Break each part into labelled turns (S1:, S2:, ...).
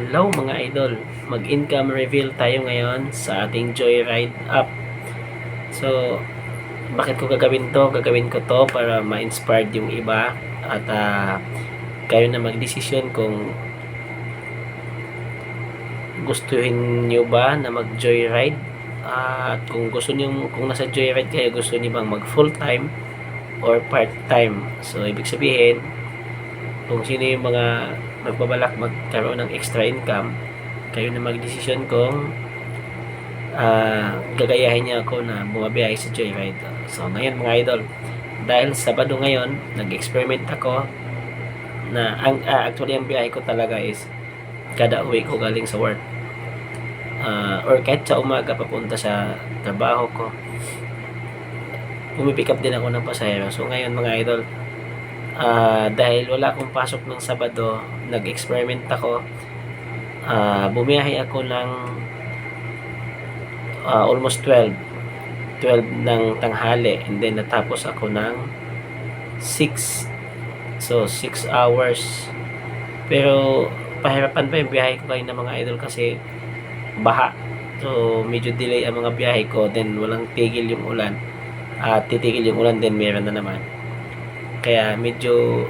S1: Hello mga idol, mag-income reveal tayo ngayon sa ating Joyride app. So, bakit ko gagawin to? Gagawin ko to para ma-inspired yung iba at ah, kayo na magdesisyon kung gustuhin nyo ba na mag-joyride at kung gusto niyo kung nasa joyride kayo gusto niyo bang mag full time or part time so ibig sabihin kung sino yung mga magbabalak magkaroon ng extra income kayo na magdesisyon kung ah, gagayahin niya ako na bumabiyahe sa joyride. So ngayon mga idol dahil Sabado ngayon nag-experiment ako na ang ah, actually ang biyahe ko talaga is kada uwi ko galing sa work. Ah, or kahit sa umaga papunta sa trabaho ko pumipick up din ako ng pasahero. So ngayon mga idol ah, dahil wala akong pasok ng Sabado nag-experiment ako. Ah, bumiyahe ako ng ah, almost 12 12 ng tanghali and then natapos ako ng 6 so 6 hours. Pero pahirapan pa yung biyahe ko kayo ng mga idol kasi baha. So medyo delay ang mga biyahe ko then walang tigil yung ulan. At titigil yung ulan then meron na naman kaya medyo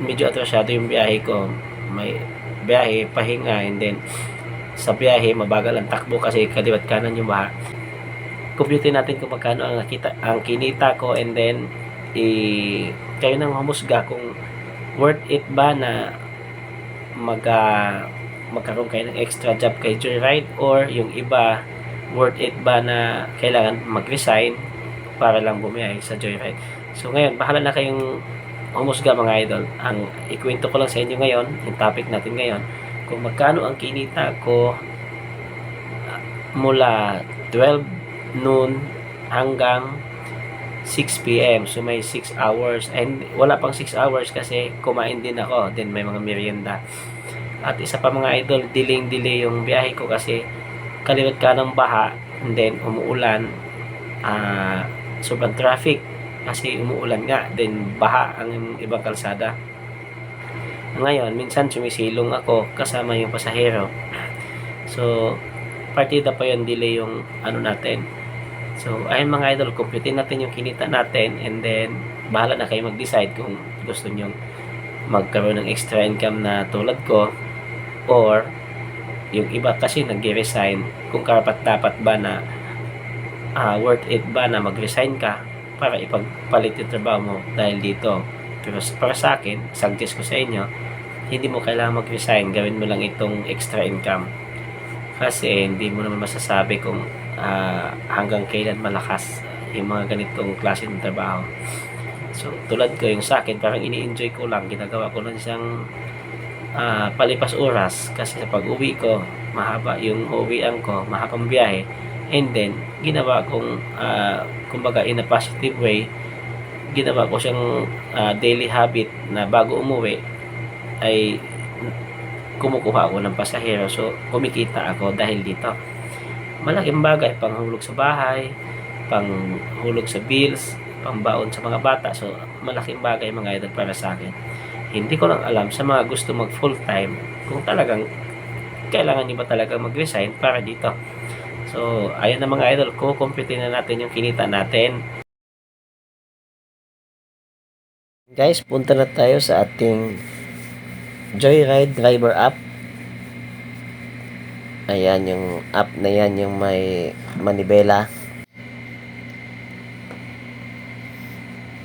S1: medyo atrasyado yung biyahe ko may biyahe pahinga and then sa biyahe mabagal ang takbo kasi kaliwat kanan yung baha compute natin kung magkano ang nakita ang kinita ko and then i kayo nang humusga kung worth it ba na mag ah, magkaroon kayo ng extra job kay Joyride or yung iba worth it ba na kailangan mag-resign para lang bumiyahe sa Joyride. So ngayon, bahala na kayong humusga mga idol. Ang ikwento ko lang sa inyo ngayon, yung topic natin ngayon, kung magkano ang kinita ko mula 12 noon hanggang 6 p.m. So may 6 hours and wala pang 6 hours kasi kumain din ako. Then may mga merienda. At isa pa mga idol, delaying-delay yung biyahe ko kasi kaliwat ka ng baha and then umuulan ah sobrang traffic kasi umuulan nga then baha ang ibang kalsada. Ngayon minsan sumisilong ako kasama yung pasahero. So partida pa yun delay yung ano natin. So ayun mga idol computein natin yung kinita natin and then bahala na kayo mag-decide kung gusto nyo magkaroon ng extra income na tulad ko or yung iba kasi nag-resign kung karapat dapat ba na ah, worth it ba na mag-resign ka para ipagpalit yung trabaho mo dahil dito. Pero para sa akin suggest ko sa inyo hindi mo kailangan mag-resign. Gawin mo lang itong extra income. Kasi hindi mo naman masasabi kung ah, hanggang kailan malakas yung mga ganitong klase ng trabaho. So tulad ko yung sa akin parang ini-enjoy ko lang. Ginagawa ko lang siyang ah, palipas oras. Kasi sa pag-uwi ko mahaba yung uwian ko mahabang biyahe and then ginawa kong ah, kumbaga in a positive way ginawa ko siyang ah, daily habit na bago umuwi ay kumukuha ako ng pasahero. So kumikita ako dahil dito. Malaking bagay panghulog sa bahay panghulog sa bills pangbaon sa mga bata. So malaking bagay mga idol para sa akin. Hindi ko lang alam sa mga gusto mag full time kung talagang kailangan niyo ba talaga mag-resign para dito. So, ayan na mga idol ko, kumpitin na natin yung kinita natin. Guys, punta na tayo sa ating Joyride Driver app. Ayan yung app na yan, yung may manibela.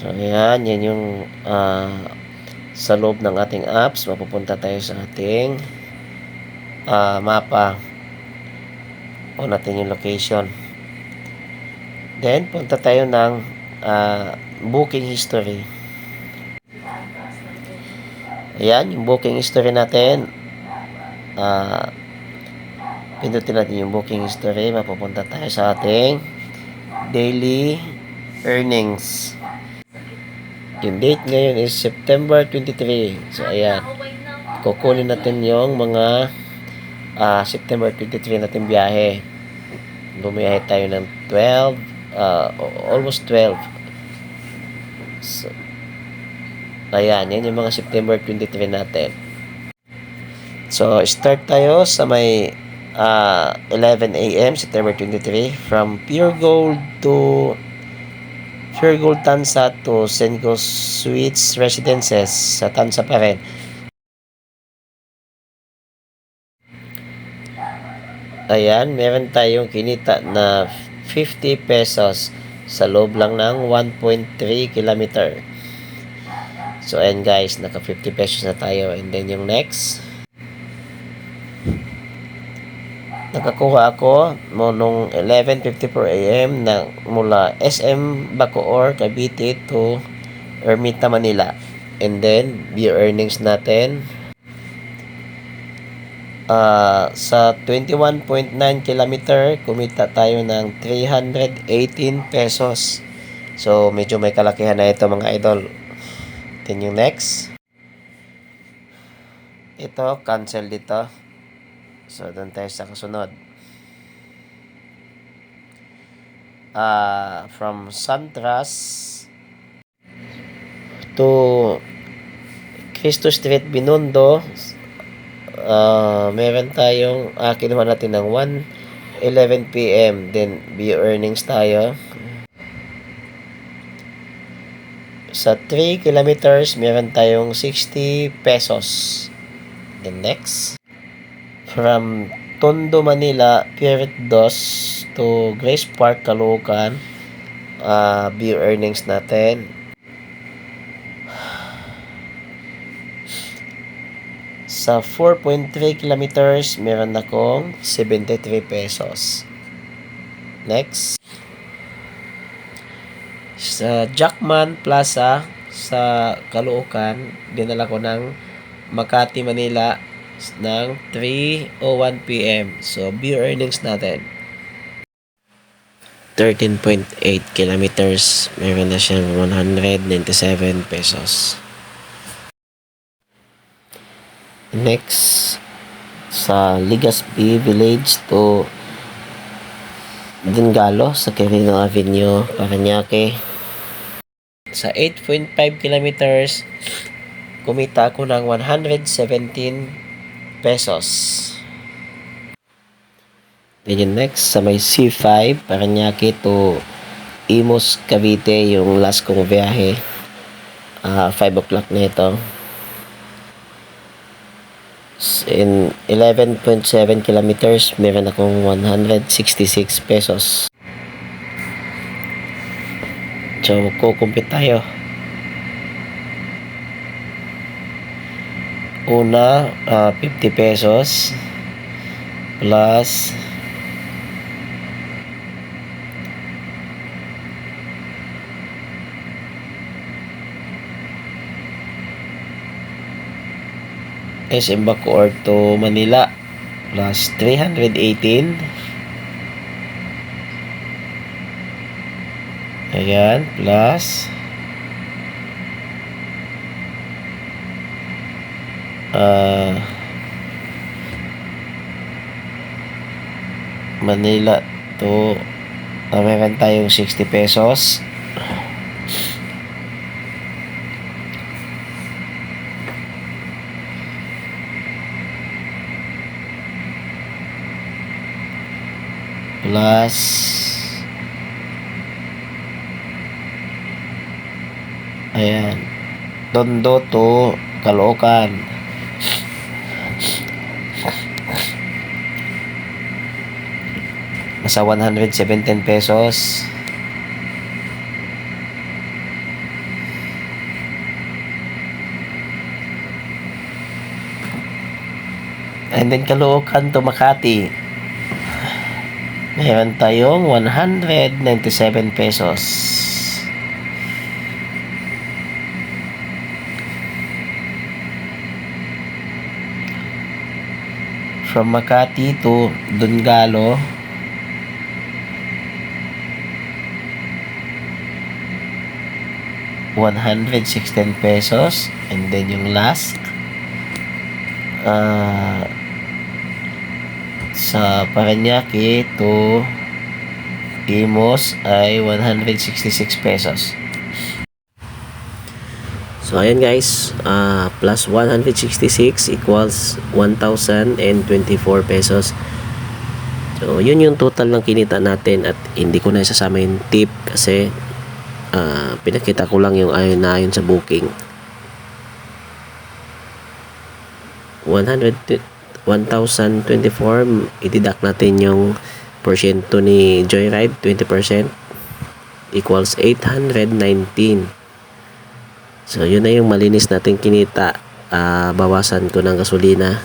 S1: So, ayan, yan yung ah, sa loob ng ating apps, mapupunta tayo sa ating ah, mapa. O natin yung location. Then, punta tayo ng ah, booking history. Ayan, yung booking history natin. Ah, pindutin natin yung booking history. Mapupunta tayo sa ating daily earnings. Yung date ngayon is September 23. So, ayan. Kukunin natin yung mga ah, September 23 natin biyahe. Bumiyahe tayo ng 12, ah, almost 12. So, ayan, yan yung mga September 23 natin. So, start tayo sa may ah, 11 a.m. September 23 from Pure Gold to Pure Gold Tansa to Senko Suites Residences sa Tansa pa rin. Ayan, meron tayong kinita na 50 pesos sa loob lang ng 1.3 kilometer. So, ayan guys, naka 50 pesos na tayo. And then yung next, nakakuha ako mo nung 11.54 a.m. na mula SM Bacoor, Cavite to Ermita, Manila. And then, view earnings natin, Ah, sa 21.9 kilometer, kumita tayo ng 318 pesos. So, medyo may kalakihan na ito mga idol. Then yung next. Ito, cancel dito. So, doon tayo sa kasunod. Ah, from Santras to Cristo Street, Binondo, Ah, meron tayong uh, kinuha natin ng 1:11 PM then view earnings tayo. Sa 3 kilometers meron tayong 60 pesos. Then next from Tondo, Manila Pier 2 to Grace Park, Caloocan. Uh, view earnings natin Sa 4.3 kilometers, meron akong 73 pesos. Next. Sa Jackman Plaza sa Caloocan, dinala ko ng Makati, Manila ng 3.01 p.m. So, view earnings natin. 13.8 kilometers, meron na siyang 197 pesos. Next, sa Ligaspi Village to Dingalo sa Quirino Avenue, Paranaque. Sa 8.5 kilometers, kumita ako ng 117 pesos. Then yung next, sa may C5, Paranaque to Imus, Cavite, yung last kong biyahe. Ah, 5 o'clock na ito in 11.7 kilometers meron akong 166 pesos. So kukumpit tayo. Una uh, 50 pesos plus SM Bacoor to Manila. Plus 318 ayan plus uh, Manila to uh, meron tayong 60 pesos plus ayan. Tondo to Caloocan. Nasa 117 pesos. And then Caloocan to Makati Meron tayong 197 pesos. From Makati to Dungalo. One hundred sixteen pesos and then yung last uh, sa Paranaque to Imos ay 166 pesos. So ayan guys, ah, plus 166 equals 1,024 pesos. So, yun yung total ng kinita natin at hindi ko na isasama yung tip kasi ah, pinakita ko lang yung ayon na ayon sa booking. 100 1,024 i-deduct natin yung porsyento ni Joyride 20% equals 819 so yun na yung malinis natin kinita. Ah, bawasan ko ng gasolina.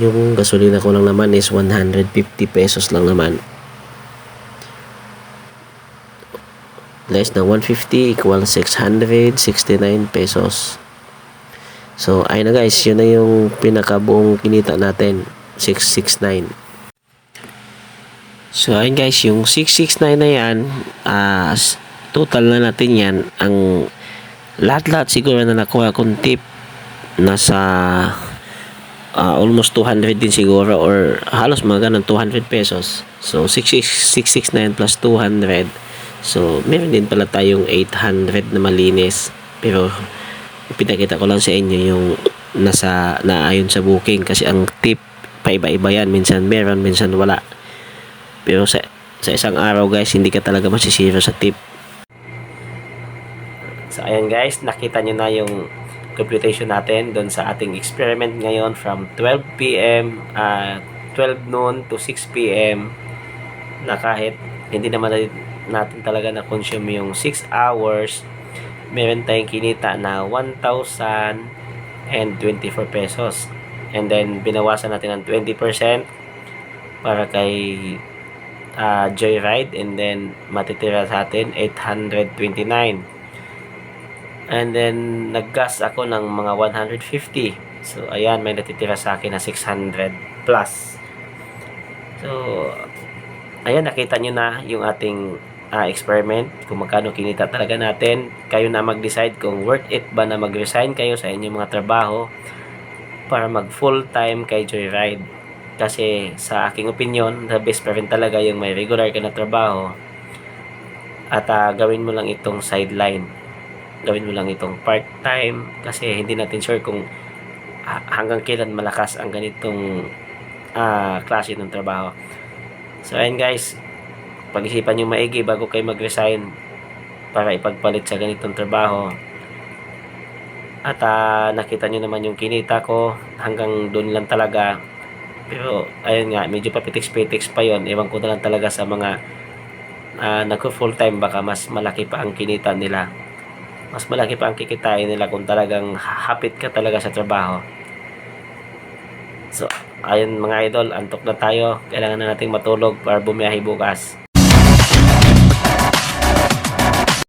S1: Yung gasolina ko lang naman is 150 pesos lang naman. Less ng 150 equals 669 pesos So, ayun na guys, yun na yung pinakabuong kinita natin. 669. So, ayun guys, yung 669 na yan, s- total na natin yan. Ang lahat-lahat siguro na nakuha kong tip, nasa ah, almost 200 din siguro or halos mga ganun 200 pesos. So, 669 plus 200. So, meron din pala tayong 800 na malinis. Pero, pinakita ko lang sa inyo yung nasa naayon sa booking kasi ang tip paiba-iba yan. Minsan meron minsan wala. Pero sa sa isang araw guys hindi ka talaga masisiro sa tip. So ayan guys nakita nyo na yung computation natin doon sa ating experiment ngayon from 12pm uh, 12 noon to 6pm na kahit hindi naman natin talaga na consume yung 6 hours meron tayong kinita na 1,024 pesos. And then, binawasan natin ng 20% para kay ah, Joyride. And then, matitira sa atin 829. And then, naggas ako ng mga 150. So, ayan, may natitira sa akin na 600 plus. So, ayan, nakita nyo na yung ating ah, experiment, kung magkano kinita talaga natin. Kayo na mag-decide kung worth it ba na mag-resign kayo sa inyong mga trabaho para mag full time kay Joyride. Kasi sa aking opinion, the best pa rin talaga yung may regular ka na trabaho at ah, gawin mo lang itong sideline. Gawin mo lang itong part-time kasi hindi natin sure kung ah, hanggang kailan malakas ang ganitong ah, klase ng trabaho. So, ayun guys, pag-isipan nyo maigi bago kayo mag-resign para ipagpalit sa ganitong trabaho. At ah, nakita nyo naman yung kinita ko hanggang doon lang talaga. Pero ayun nga, medyo papitiks-petiks pa yon Ewan ko na lang talaga sa mga uh, nagko-full time baka mas malaki pa ang kinita nila. Mas malaki pa ang kikitain nila kung talagang hapit ka talaga sa trabaho. So, ayun mga idol, antok na tayo. Kailangan na nating matulog para bumiyahe bukas.